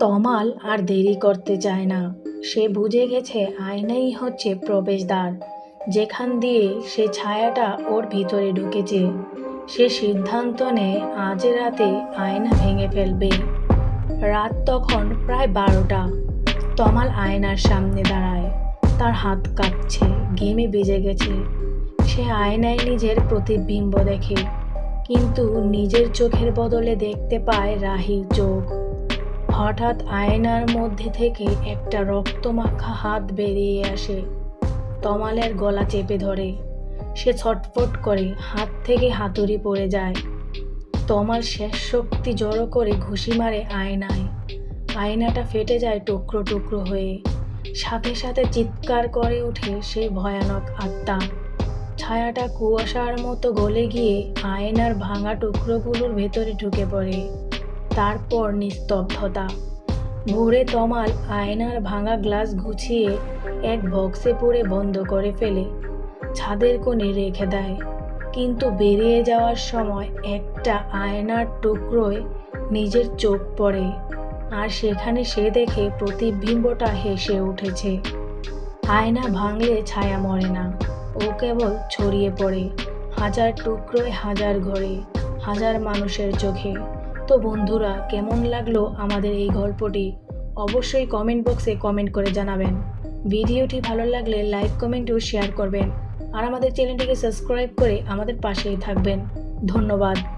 তমাল আর দেরি করতে চায় না। সে বুঝে গেছে আয়নাই হচ্ছে প্রবেশদ্বার। যেখান দিয়ে সে ছায়াটা ওর ভিতরে ঢুকেছে। সে সিদ্ধান্ত নেয় আজ রাতে আয়না ভেঙে ফেলবে। রাত তখন প্রায় বারোটা। তমাল আয়নার সামনে দাঁড়ায়। তার হাত কাঁপছে, ঘেমে বেজে গেছে। সে আয়নায় নিজের প্রতিবিম্ব দেখে। কিন্তু নিজের চোখের বদলে দেখতে পায় রাহির চোখ। হঠাৎ আয়নার মধ্যে থেকে একটা রক্তমাখা হাত বেরিয়ে আসে। তমালের গলা চেপে ধরে। সে ছটফট করে, হাত থেকে হাতুড়ি পড়ে যায়। তমাল শেষ শক্তি জড়ো করে ঘুষি মারে আয়নায়। আয়নাটা ফেটে যায় টুকরো টুকরো হয়ে। সাথে সাথে চিৎকার করে ওঠে সেই ভয়ানক আত্মা। ছায়াটা কুয়াশার মতো গলে গিয়ে আয়নার ভাঙা টুকরোগুলোর ভেতরে ঢুকে পড়ে। তারপর নিস্তব্ধতা। ভোরে তমাল আয়নার ভাঙা গ্লাস গুছিয়ে এক বক্সে পুরে বন্ধ করে ফেলে। ছাদের কোণে রেখে দেয়। কিন্তু বেরিয়ে যাওয়ার সময় একটা আয়নার টুকরোয় নিজের চোখ পড়ে। আর সেখানে সে দেখে প্রতিবিম্বটা হেসে উঠেছে। আয়না ভাঙলে ছায়া মরে না। ও কেবল ছড়িয়ে পড়ে, হাজার টুকরোয় হাজার ঘরে, হাজার মানুষের চোখে। তো বন্ধুরা, কেমন লাগল আমাদের এই গল্পটি? অবশ্যই কমেন্ট বক্সে কমেন্ট করে জানাবেন। ভিডিওটি ভালো লাগলে লাইক কমেন্ট ও শেয়ার করবেন। আর আমাদের চ্যানেলটিকে সাবস্ক্রাইব করে আমাদের পাশেই থাকবেন। ধন্যবাদ।